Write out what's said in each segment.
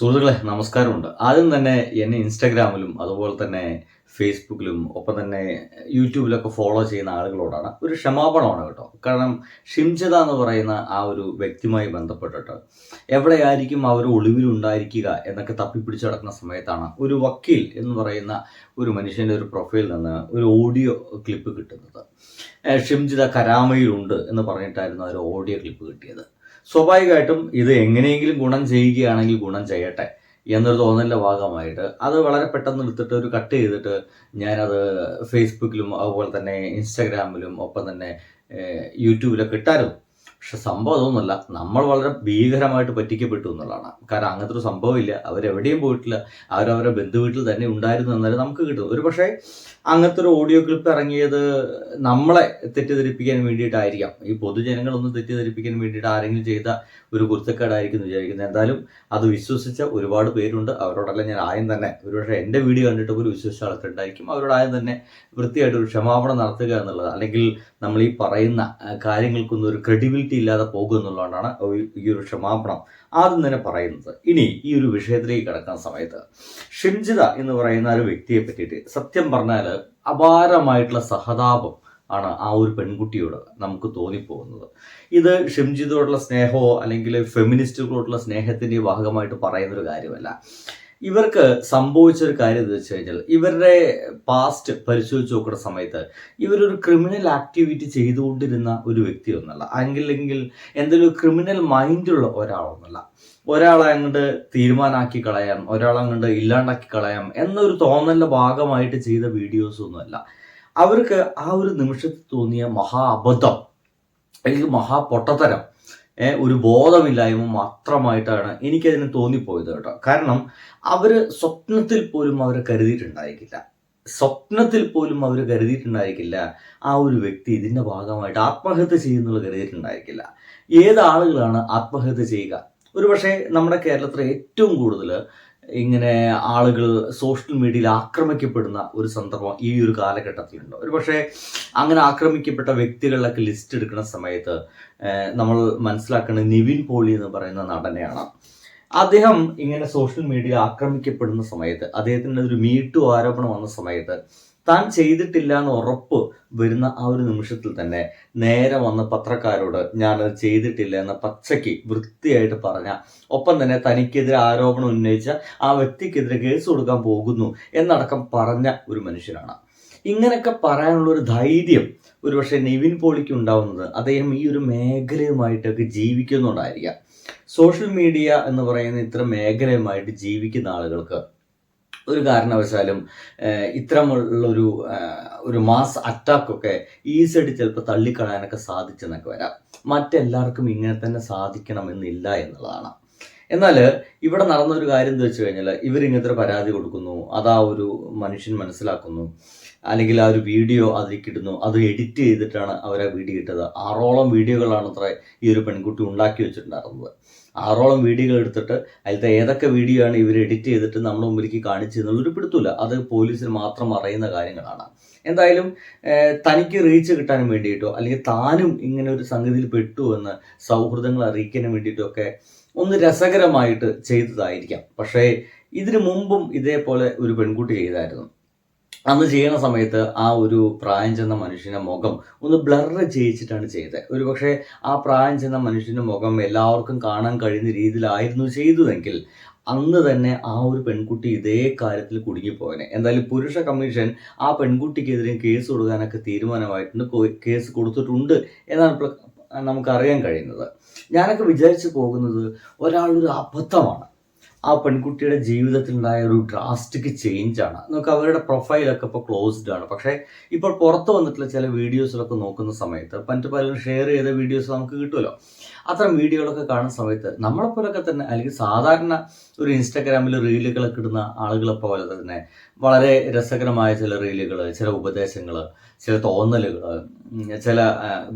സുഹൃത്തുക്കളെ നമസ്കാരമുണ്ട്. ആദ്യം തന്നെ എന്നെ ഇൻസ്റ്റാഗ്രാമിലും അതുപോലെ തന്നെ ഫേസ്ബുക്കിലും ഒപ്പം തന്നെ യൂട്യൂബിലൊക്കെ ഫോളോ ചെയ്യുന്ന ആളുകളോടാണ് ഒരു ക്ഷമാപണമാണ് കേട്ടോ. കാരണം ഷിംജത എന്ന് പറയുന്ന ആ ഒരു വ്യക്തിയുമായി ബന്ധപ്പെട്ടിട്ട് എവിടെയായിരിക്കും അവർ ഒളിവിലുണ്ടായിരിക്കുക എന്നൊക്കെ തപ്പിപ്പിടിച്ച് നടക്കുന്ന സമയത്താണ് ഒരു വക്കീൽ എന്ന് പറയുന്ന ഒരു മനുഷ്യന്റെ ഒരു പ്രൊഫൈലിൽ നിന്ന് ഒരു ഓഡിയോ ക്ലിപ്പ് കിട്ടുന്നത്. ഷിംജിത കരാമയിലുണ്ട് എന്ന് പറഞ്ഞിട്ടായിരുന്നു ആ ഒരു ഓഡിയോ ക്ലിപ്പ് കിട്ടിയത്. സ്വാഭാവികമായിട്ടും ഇത് എങ്ങനെയെങ്കിലും ഗുണം ചെയ്യുകയാണെങ്കിൽ ഗുണം ചെയ്യട്ടെ എന്നൊരു തോന്നലിന്റെ ഭാഗമായിട്ട് അത് വളരെ പെട്ടെന്ന് എടുത്തിട്ട് ഒരു കട്ട് ചെയ്തിട്ട് ഞാനത് ഫേസ്ബുക്കിലും അതുപോലെ തന്നെ ഇൻസ്റ്റാഗ്രാമിലും ഒപ്പം തന്നെ യൂട്യൂബിലൊക്കെ ഇട്ടായിരുന്നു. പക്ഷെ സംഭവം അതൊന്നുമല്ല. നമ്മൾ വളരെ ഭീകരമായിട്ട് പറ്റിക്കപ്പെട്ടു എന്നുള്ളതാണ്. കാരണം അങ്ങനത്തെ ഒരു സംഭവമില്ല. അവരെവിടെയും പോയിട്ടില്ല. അവരവരുടെ ബന്ധുവീട്ടിൽ തന്നെ ഉണ്ടായിരുന്നു എന്നാലും നമുക്ക് കിട്ടും ഒരു പക്ഷേ അങ്ങനത്തെ ഒരു ഓഡിയോ ക്ലിപ്പ് ഇറങ്ങിയത് നമ്മളെ തെറ്റിദ്ധരിപ്പിക്കാൻ വേണ്ടിയിട്ടായിരിക്കാം. ഈ പൊതുജനങ്ങളൊന്നും തെറ്റിദ്ധരിപ്പിക്കാൻ വേണ്ടിയിട്ട് ആരെങ്കിലും ചെയ്ത ഒരു കുരുത്തക്കേടായിരിക്കും വിചാരിക്കുന്നത്. എന്തായാലും അത് വിശ്വസിച്ച ഒരുപാട് പേരുണ്ട്. അവരോടെല്ലാം ഞാൻ ആദ്യം തന്നെ ഒരുപക്ഷെ എന്റെ വീഡിയോ കണ്ടിട്ട് പോലും വിശ്വസിച്ച ആൾക്കാരുണ്ടായിരിക്കും അവരോട് ആദ്യം തന്നെ വൃത്തിയായിട്ട് ഒരു ക്ഷമാപണം നടത്തുക എന്നുള്ളത്. അല്ലെങ്കിൽ നമ്മൾ ഈ പറയുന്ന കാര്യങ്ങൾക്കൊന്നും ഒരു ക്രെഡിബിലിറ്റി ഇല്ലാതെ പോകും എന്നുള്ളതുകൊണ്ടാണ് ഈ- ഒരു ക്ഷമാപണം ആദ്യം തന്നെ പറയുന്നത്. ഇനി ഈ ഒരു വിഷയത്തിലേക്ക് കിടക്കുന്ന സമയത്ത് ഷിംജിത എന്ന് പറയുന്ന ഒരു വ്യക്തിയെ പറ്റിയിട്ട് സത്യം പറഞ്ഞാൽ അപാരമായിട്ടുള്ള സഹതാപം ആണ് ആ ഒരു പെൺകുട്ടിയോട് നമുക്ക് തോന്നിപ്പോകുന്നത്. ഇത് ഷിംജിതോടുള്ള സ്നേഹമോ അല്ലെങ്കിൽ ഫെമിനിസ്റ്റുകളോടുള്ള സ്നേഹത്തിന്റെ ഭാഗമായിട്ട് പറയുന്നൊരു കാര്യമല്ല. ഇവർക്ക് സംഭവിച്ച ഒരു കാര്യം എന്ന് വെച്ച് കഴിഞ്ഞാൽ ഇവരുടെ പാസ്റ്റ് പരിശോധിച്ച് നോക്കുന്ന സമയത്ത് ഇവരൊരു ക്രിമിനൽ ആക്ടിവിറ്റി ചെയ്തുകൊണ്ടിരുന്ന ഒരു വ്യക്തിയൊന്നല്ല അല്ലെങ്കിൽ എന്തെങ്കിലും ക്രിമിനൽ മൈൻഡുള്ള ഒരാളൊന്നല്ല ഒരാളെ അങ്ങോട്ട് തീരുമാനമാക്കി കളയാം ഒരാളെ അങ്ങോട്ട് ഇല്ലാണ്ടാക്കി കളയാം എന്നൊരു തോന്നലിന്റെ ഭാഗമായിട്ട് ചെയ്ത വീഡിയോസ് ഒന്നുമല്ല. അവർക്ക് ആ ഒരു നിമിഷത്തിൽ തോന്നിയ മഹാ അബദ്ധം അല്ലെങ്കിൽ മഹാ പൊട്ടത്തരം ഏ, ഒരു ബോധമില്ലായ്മ മാത്രമായിട്ടാണ് എനിക്കതിന് തോന്നിപ്പോയത് കേട്ടോ. കാരണം അവർ സ്വപ്നത്തിൽ പോലും അവർ കരുതിയിട്ടുണ്ടായിരിക്കില്ല സ്വപ്നത്തിൽ പോലും അവർ കരുതിയിട്ടുണ്ടായിരിക്കില്ല ആ ഒരു വ്യക്തി ഇതിന്റെ ഭാഗമായിട്ട് ആത്മഹത്യ ചെയ്യുന്നുള്ള കരുതിയിട്ടുണ്ടായിരിക്കില്ല ഏത് ആളുകളാണ് ആത്മഹത്യ ചെയ്യുക? ഒരുപക്ഷെ നമ്മുടെ കേരളത്തിലെ ഏറ്റവും കൂടുതൽ ഇങ്ങനെ ആളുകൾ സോഷ്യൽ മീഡിയയിൽ ആക്രമിക്കപ്പെടുന്ന ഒരു സന്ദർഭം ഈ ഒരു കാലഘട്ടത്തിലുണ്ട്. ഒരു പക്ഷേ അങ്ങനെ ആക്രമിക്കപ്പെട്ട വ്യക്തികളിലൊക്കെ ലിസ്റ്റ് എടുക്കുന്ന സമയത്ത് നമ്മൾ മനസ്സിലാക്കുന്നത് നിവിൻ പോളി എന്ന് പറയുന്ന നടനെയാണ്. അദ്ദേഹം ഇങ്ങനെ സോഷ്യൽ മീഡിയയിൽ ആക്രമിക്കപ്പെടുന്ന സമയത്ത് അദ്ദേഹത്തിന് ഒരു മീട്ടു ആരോപണം വന്ന സമയത്ത് താൻ ചെയ്തിട്ടില്ല എന്ന് ഉറപ്പ് വരുന്ന ആ ഒരു നിമിഷത്തിൽ തന്നെ നേരെ വന്ന പത്രക്കാരോട് ഞാനത് ചെയ്തിട്ടില്ല എന്ന പച്ചയ്ക്ക് വൃത്തിയായിട്ട് പറഞ്ഞ ഒപ്പം തന്നെ തനിക്കെതിരെ ആരോപണം ഉന്നയിച്ച ആ വ്യക്തിക്കെതിരെ കേസ് കൊടുക്കാൻ പോകുന്നു എന്നടക്കം പറഞ്ഞ ഒരു മനുഷ്യനാണ്. ഇങ്ങനെയൊക്കെ പറയാനുള്ള ഒരു ധൈര്യം ഒരുപക്ഷെ നിവിൻ പോളിക്ക് ഉണ്ടാവുന്നത് അദ്ദേഹം ഈ ഒരു മേഖലയുമായിട്ടൊക്കെ ജീവിക്കുന്നുണ്ടായിരിക്കാം. സോഷ്യൽ മീഡിയ എന്ന് പറയുന്ന ഇത്ര മേഖലയുമായിട്ട് ജീവിക്കുന്ന ആളുകൾക്ക് ഒരു കാരണവശാലും ഇത്തരമുള്ളൊരു ഒരു മാസ് അറ്റാക്കൊക്കെ ഈസിയായിട്ട് ചിലപ്പോൾ തള്ളിക്കളയാനൊക്കെ സാധിച്ചെന്നൊക്കെ വരാം. മറ്റെല്ലാവർക്കും ഇങ്ങനെ തന്നെ സാധിക്കണമെന്നില്ല എന്നുള്ളതാണ്. എന്നാൽ ഇവിടെ നടന്ന ഒരു കാര്യം എന്താ വെച്ച് കഴിഞ്ഞാൽ ഇവർ ഇങ്ങനത്തെ പരാതി കൊടുക്കുന്നു. അതാ ഒരു മനുഷ്യൻ മനസ്സിലാക്കുന്നു. അല്ലെങ്കിൽ ആ ഒരു വീഡിയോ അതിലേക്ക് ഇടുന്നു അത് എഡിറ്റ് ചെയ്തിട്ടാണ് അവർ ആ വീഡിയോ ഇട്ടത്. ആറോളം വീഡിയോകളാണ് അത്ര ഈ ഒരു പെൺകുട്ടി ഉണ്ടാക്കി വെച്ചിട്ടുണ്ടായിരുന്നത്. ആറോളം വീഡിയോകൾ എടുത്തിട്ട് അതിലത്തെ ഏതൊക്കെ വീഡിയോ ആണ് ഇവർ എഡിറ്റ് ചെയ്തിട്ട് നമ്മുടെ മുമ്പിലേക്ക് കാണിച്ചു ഒരു പിടുത്തില്ല അത് പോലീസിന് മാത്രം അറിയുന്ന കാര്യങ്ങളാണ്. എന്തായാലും തനിക്ക് റീച്ച് കിട്ടാൻ വേണ്ടിയിട്ടോ അല്ലെങ്കിൽ താനും ഇങ്ങനെ ഒരു സംഗതിയിൽ പെട്ടു എന്ന് സൗഹൃദങ്ങൾ അറിയിക്കാൻ വേണ്ടിയിട്ടോ ഒക്കെ ഒന്ന് രസകരമായിട്ട് ചെയ്തതായിരിക്കാം. പക്ഷേ ഇതിനു മുമ്പും ഇതേപോലെ ഒരു പെൺകുട്ടി ചെയ്തായിരുന്നു. അന്ന് ചെയ്യുന്ന സമയത്ത് ആ ഒരു പ്രായം ചെന്ന മനുഷ്യന്റെ മുഖം ഒന്ന് ബ്ലറ് ചെയ്യിച്ചിട്ടാണ് ചെയ്തത്. ഒരു പക്ഷേ ആ പ്രായം ചെന്ന മനുഷ്യന്റെ മുഖം എല്ലാവർക്കും കാണാൻ കഴിയുന്ന രീതിയിലായിരുന്നു ചെയ്തതെങ്കിൽ അന്ന് തന്നെ ആ ഒരു പെൺകുട്ടി ഇതേ കാര്യത്തിൽ കുടുങ്ങിപ്പോയനെ. എന്തായാലും പുരുഷ കമ്മീഷൻ ആ പെൺകുട്ടിക്കെതിരെ കേസ് കൊടുക്കാനൊക്കെ തീരുമാനമായിട്ടുണ്ട്. കേസ് കൊടുത്തിട്ടുണ്ട് എന്നാണ് നമുക്കറിയാൻ കഴിയുന്നത്. ഞാനൊക്കെ വിചാരിച്ചു പോകുന്നത് ഒരാളൊരു അബദ്ധമാണ്. ആ പെൺകുട്ടിയുടെ ജീവിതത്തിലുണ്ടായ ഒരു ഡ്രാസ്റ്റിക് ചേഞ്ച് ആണ്. നമുക്ക് അവരുടെ പ്രൊഫൈലൊക്കെ ഇപ്പോൾ ക്ലോസ്ഡ് ആണ്. പക്ഷേ ഇപ്പോൾ പുറത്ത് വന്നിട്ടുള്ള ചില വീഡിയോസിലൊക്കെ നോക്കുന്ന സമയത്ത് മറ്റു പലരും ഷെയർ ചെയ്ത വീഡിയോസ് നമുക്ക് കിട്ടുമല്ലോ അത്തരം വീഡിയോകളൊക്കെ കാണുന്ന സമയത്ത് നമ്മളെപ്പോലൊക്കെ തന്നെ അല്ലെങ്കിൽ സാധാരണ ഒരു ഇൻസ്റ്റാഗ്രാമിൽ റീലുകളൊക്കെ ഇടുന്ന ആളുകളെ പോലെ തന്നെ വളരെ രസകരമായ ചില റീലുകൾ ചില ഉപദേശങ്ങൾ ചില തോന്നലുകൾ ചില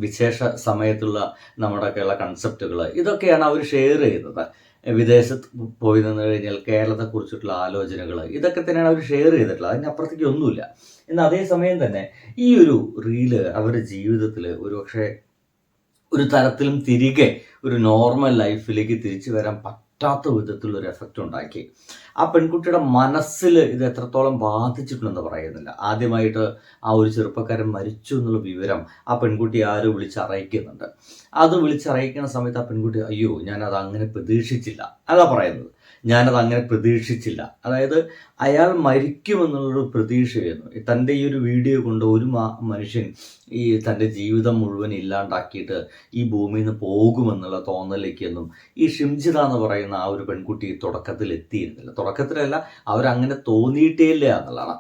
വിശേഷ സമയത്തുള്ള നമ്മുടെയൊക്കെയുള്ള കൺസെപ്റ്റുകൾ ഇതൊക്കെയാണ് അവർ ഷെയർ ചെയ്യുന്നത്. വിദേശത്ത് പോയി നിന്ന് കഴിഞ്ഞാൽ കേരളത്തെക്കുറിച്ചിട്ടുള്ള ആലോചനകൾ ഇതൊക്കെ തന്നെയാണ് അവർ ഷെയർ ചെയ്തിട്ടുള്ളത്. അതിനപ്പുറത്തേക്ക് ഒന്നുമില്ല. എന്നാൽ അതേസമയം തന്നെ ഈ ഒരു റീൽ അവരുടെ ജീവിതത്തിൽ ഒരു പക്ഷേ ഒരു തരത്തിലും തിരികെ ഒരു നോർമൽ ലൈഫിലേക്ക് തിരിച്ചു വരാൻ പറ്റാത്ത വിധത്തിലൊരു എഫക്റ്റ് ഉണ്ടാക്കി. ആ പെൺകുട്ടിയുടെ മനസ്സിൽ ഇത് എത്രത്തോളം ബാധിച്ചിട്ടുണ്ടെന്ന് പറയുന്നില്ല. ആദ്യമായിട്ട് ആ ഒരു ചെറുപ്പക്കാരൻ മരിച്ചു എന്നുള്ള വിവരം ആ പെൺകുട്ടി ആരും വിളിച്ചറിയിക്കുന്നുണ്ട്. അത് വിളിച്ചറിയിക്കുന്ന സമയത്ത് ആ പെൺകുട്ടി അയ്യോ ഞാനത് അങ്ങനെ പ്രതീക്ഷിച്ചില്ല. അതാ പറയുന്നത്. ഞാനത് അങ്ങനെ പ്രതീക്ഷിച്ചില്ല. അതായത് അയാൾ മരിക്കുമെന്നുള്ളൊരു പ്രതീക്ഷയായിരുന്നു തന്റെ ഈ ഒരു വീഡിയോ കൊണ്ട് ഒരു മനുഷ്യൻ ഈ തന്റെ ജീവിതം മുഴുവൻ ഇല്ലാണ്ടാക്കിയിട്ട് ഈ ഭൂമിയിൽ നിന്ന് പോകുമെന്നുള്ള തോന്നലേക്കൊന്നും ഈ ഷിംജിത എന്ന് പറയുന്ന ആ ഒരു പെൺകുട്ടി തുടക്കത്തിൽ എത്തിയിരുന്നില്ല തുടക്കത്തിലല്ല അവരങ്ങനെ തോന്നിയിട്ടേ ഇല്ല എന്നുള്ളതാണ്.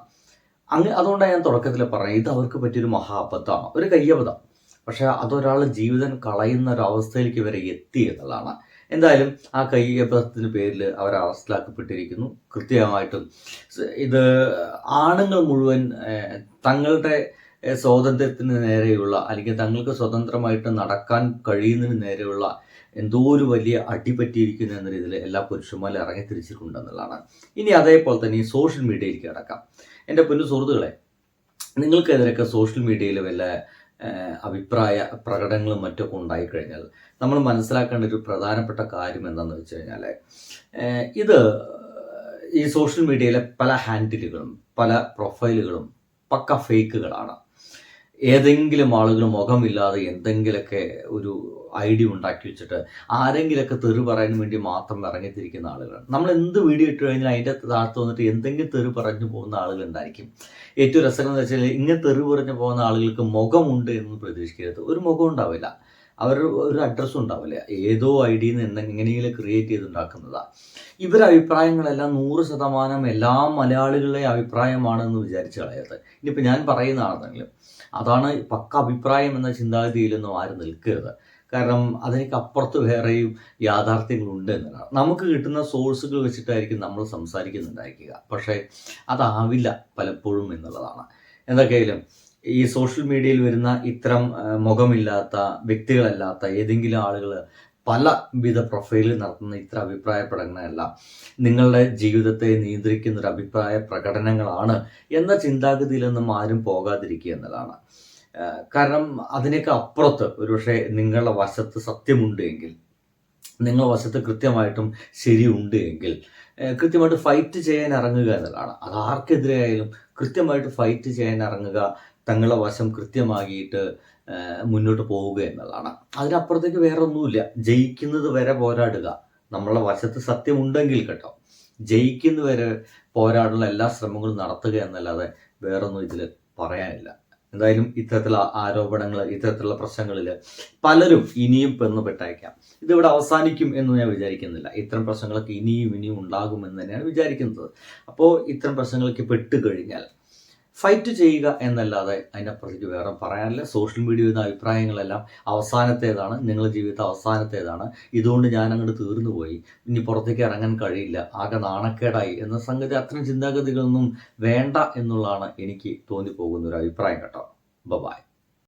അങ്ങ് അതുകൊണ്ടാണ് ഞാൻ തുടക്കത്തിൽ പറഞ്ഞത് ഇത് അവർക്ക് പറ്റിയൊരു മഹാബദ്ധമാണ്. ഒരു കയ്യബദ്ധം. പക്ഷേ അതൊരാൾ ജീവിതം കളയുന്ന ഒരു അവസ്ഥയിലേക്ക് വരെ എത്തി എന്നുള്ളതാണ്. എന്തായാലും ആ കയ്യബദ്ധത്തിന് പേരിൽ അവർ അറസ്റ്റിലാക്കപ്പെട്ടിരിക്കുന്നു കൃത്യമായിട്ടും ഇത് ആണുങ്ങൾ മുഴുവൻ തങ്ങളുടെ സ്വാതന്ത്ര്യത്തിന് നേരെയുള്ള അല്ലെങ്കിൽ തങ്ങൾക്ക് സ്വതന്ത്രമായിട്ട് നടക്കാൻ കഴിയുന്നതിന് നേരെയുള്ള എന്തോ ഒരു വലിയ അടി പറ്റിയിരിക്കുന്നു എന്ന രീതിയിൽ എല്ലാ പുരുഷന്മാരും ഇറങ്ങി ഇനി അതേപോലെ തന്നെ ഈ സോഷ്യൽ മീഡിയയിലേക്ക് കിടക്കാം. എന്റെ പൊന്നു സുഹൃത്തുക്കളെ നിങ്ങൾക്കെതിരൊക്കെ സോഷ്യൽ മീഡിയയിൽ വല്ല അഭിപ്രായ പ്രകടനങ്ങളും മറ്റൊക്കെ ഉണ്ടായിക്കഴിഞ്ഞാൽ നമ്മൾ മനസ്സിലാക്കേണ്ട ഒരു പ്രധാനപ്പെട്ട കാര്യം എന്താണെന്ന് വെച്ച് കഴിഞ്ഞാൽ ഇത് ഈ സോഷ്യൽ മീഡിയയിലെ പല ഹാൻഡിലുകളും പല പ്രൊഫൈലുകളും പക്ക ഫേക്കുകളാണ്. ഏതെങ്കിലും ആളുകൾ മുഖമില്ലാതെ എന്തെങ്കിലുമൊക്കെ ഒരു ഐഡിയ ഉണ്ടാക്കി വെച്ചിട്ട് ആരെങ്കിലുമൊക്കെ തെറി പറയാൻ വേണ്ടി മാത്രം ഇറങ്ങിത്തിരിക്കുന്ന ആളുകളാണ്. നമ്മൾ എന്ത് വീഡിയോ ഇട്ട് കഴിഞ്ഞാൽ അതിന്റെ താഴത്ത് വന്നിട്ട് എന്തെങ്കിലും തെറി പറഞ്ഞു പോകുന്ന ആളുകളുണ്ടായിരിക്കും ഏറ്റവും രസം എന്ന് വെച്ചാൽ ഇങ്ങനെ തെറി പറഞ്ഞു പോകുന്ന ആളുകൾക്ക് മുഖമുണ്ട് എന്ന് പ്രതീക്ഷിക്കരുത്. ഒരു മുഖം ഉണ്ടാവില്ല. അവർ ഒരു അഡ്രസ്സും ഉണ്ടാവില്ല. ഏതോ ഐഡിയിൽ നിന്ന് എങ്ങനെയെങ്കിലും ക്രിയേറ്റ് ചെയ്തുണ്ടാക്കുന്നതാണ് ഇവരുടെ അഭിപ്രായങ്ങളെല്ലാം നൂറ് ശതമാനം എല്ലാ മലയാളികളുടെയും അഭിപ്രായമാണെന്ന് വിചാരിച്ച് കളയത് ഇനിയിപ്പോൾ ഞാൻ പറയുന്നതാണെന്നെങ്കിലും അതാണ് പക്ക അഭിപ്രായം എന്ന ചിന്താഗതിയിലൊന്നും ആരും നിൽക്കരുത്. കാരണം അതിനൊക്കെ അപ്പുറത്ത് വേറെയും യാഥാർത്ഥ്യങ്ങളുണ്ട് എന്നതാണ് നമുക്ക് കിട്ടുന്ന സോഴ്സുകൾ വെച്ചിട്ടായിരിക്കും നമ്മൾ സംസാരിക്കുന്നുണ്ടായിരിക്കുക. പക്ഷേ അതാവില്ല പലപ്പോഴും എന്നുള്ളതാണ്. എന്തൊക്കെയായാലും ഈ സോഷ്യൽ മീഡിയയിൽ വരുന്ന ഇത്തരം മുഖമില്ലാത്ത വ്യക്തികളല്ലാത്ത ഏതെങ്കിലും ആളുകൾ പല വിധ പ്രൊഫൈലിൽ നടത്തുന്ന ഇത്ര അഭിപ്രായ പ്രകടനമെല്ലാം നിങ്ങളുടെ ജീവിതത്തെ നിയന്ത്രിക്കുന്ന ഒരു അഭിപ്രായ പ്രകടനങ്ങളാണ് എന്ന ചിന്താഗതിയിലൊന്നും ആരും പോകാതിരിക്കുക എന്നതാണ് കാരണം അതിനൊക്കെ അപ്പുറത്ത് ഒരുപക്ഷെ നിങ്ങളുടെ വശത്ത് സത്യമുണ്ട് എങ്കിൽ നിങ്ങളുടെ വശത്ത് കൃത്യമായിട്ടും ശരിയുണ്ട് എങ്കിൽ കൃത്യമായിട്ട് ഫൈറ്റ് ചെയ്യാൻ ഇറങ്ങുക എന്നതാണ് അത് ആർക്കെതിരെ ആയാലും കൃത്യമായിട്ട് ഫൈറ്റ് ചെയ്യാൻ ഇറങ്ങുക തങ്ങളുടെ വശം കൃത്യമാക്കിയിട്ട് മുന്നോട്ട് പോവുക എന്നുള്ളതാണ്. അതിനപ്പുറത്തേക്ക് വേറെ ഒന്നുമില്ല ജയിക്കുന്നത് വരെ പോരാടുക. നമ്മളുടെ വശത്ത് സത്യമുണ്ടെങ്കിൽ കേട്ടോ. ജയിക്കുന്നവരെ പോരാടാനുള്ള എല്ലാ ശ്രമങ്ങളും നടത്തുക എന്നല്ലാതെ വേറൊന്നും ഇതിൽ പറയാനില്ല. എന്തായാലും ഇത്തരത്തിലുള്ള ആരോപണങ്ങൾ ഇത്തരത്തിലുള്ള പ്രശ്നങ്ങളിൽ പലരും ഇനിയും പെണ്ണുപെട്ടയക്കാം ഇതിവിടെ അവസാനിക്കും എന്ന് ഞാൻ വിചാരിക്കുന്നില്ല. ഇത്തരം പ്രശ്നങ്ങളൊക്കെ ഇനിയും ഇനിയും ഉണ്ടാകുമെന്ന് തന്നെയാണ് വിചാരിക്കുന്നത്. അപ്പോൾ ഇത്തരം പ്രശ്നങ്ങളൊക്കെ പെട്ട് കഴിഞ്ഞാൽ ഫൈറ്റ് ചെയ്യുക എന്നല്ലാതെ അതിനപ്പുറത്തേക്ക് വേറെ പറയാനില്ല. സോഷ്യൽ മീഡിയ വരുന്ന അഭിപ്രായങ്ങളെല്ലാം അവസാനത്തേതാണ്. നിങ്ങളുടെ ജീവിതത്തെ അവസാനത്തേതാണ്. ഇതുകൊണ്ട് ഞാൻ അങ്ങോട്ട് തീർന്നു പോയി ഇനി പുറത്തേക്ക് ഇറങ്ങാൻ കഴിയില്ല. ആകെ നാണക്കേടായി. എന്ന സംഗതി അത്തരം ചിന്താഗതികളൊന്നും വേണ്ട എന്നുള്ളതാണ് എനിക്ക് തോന്നിപ്പോകുന്ന ഒരു അഭിപ്രായം കേട്ടോ. ബബായ്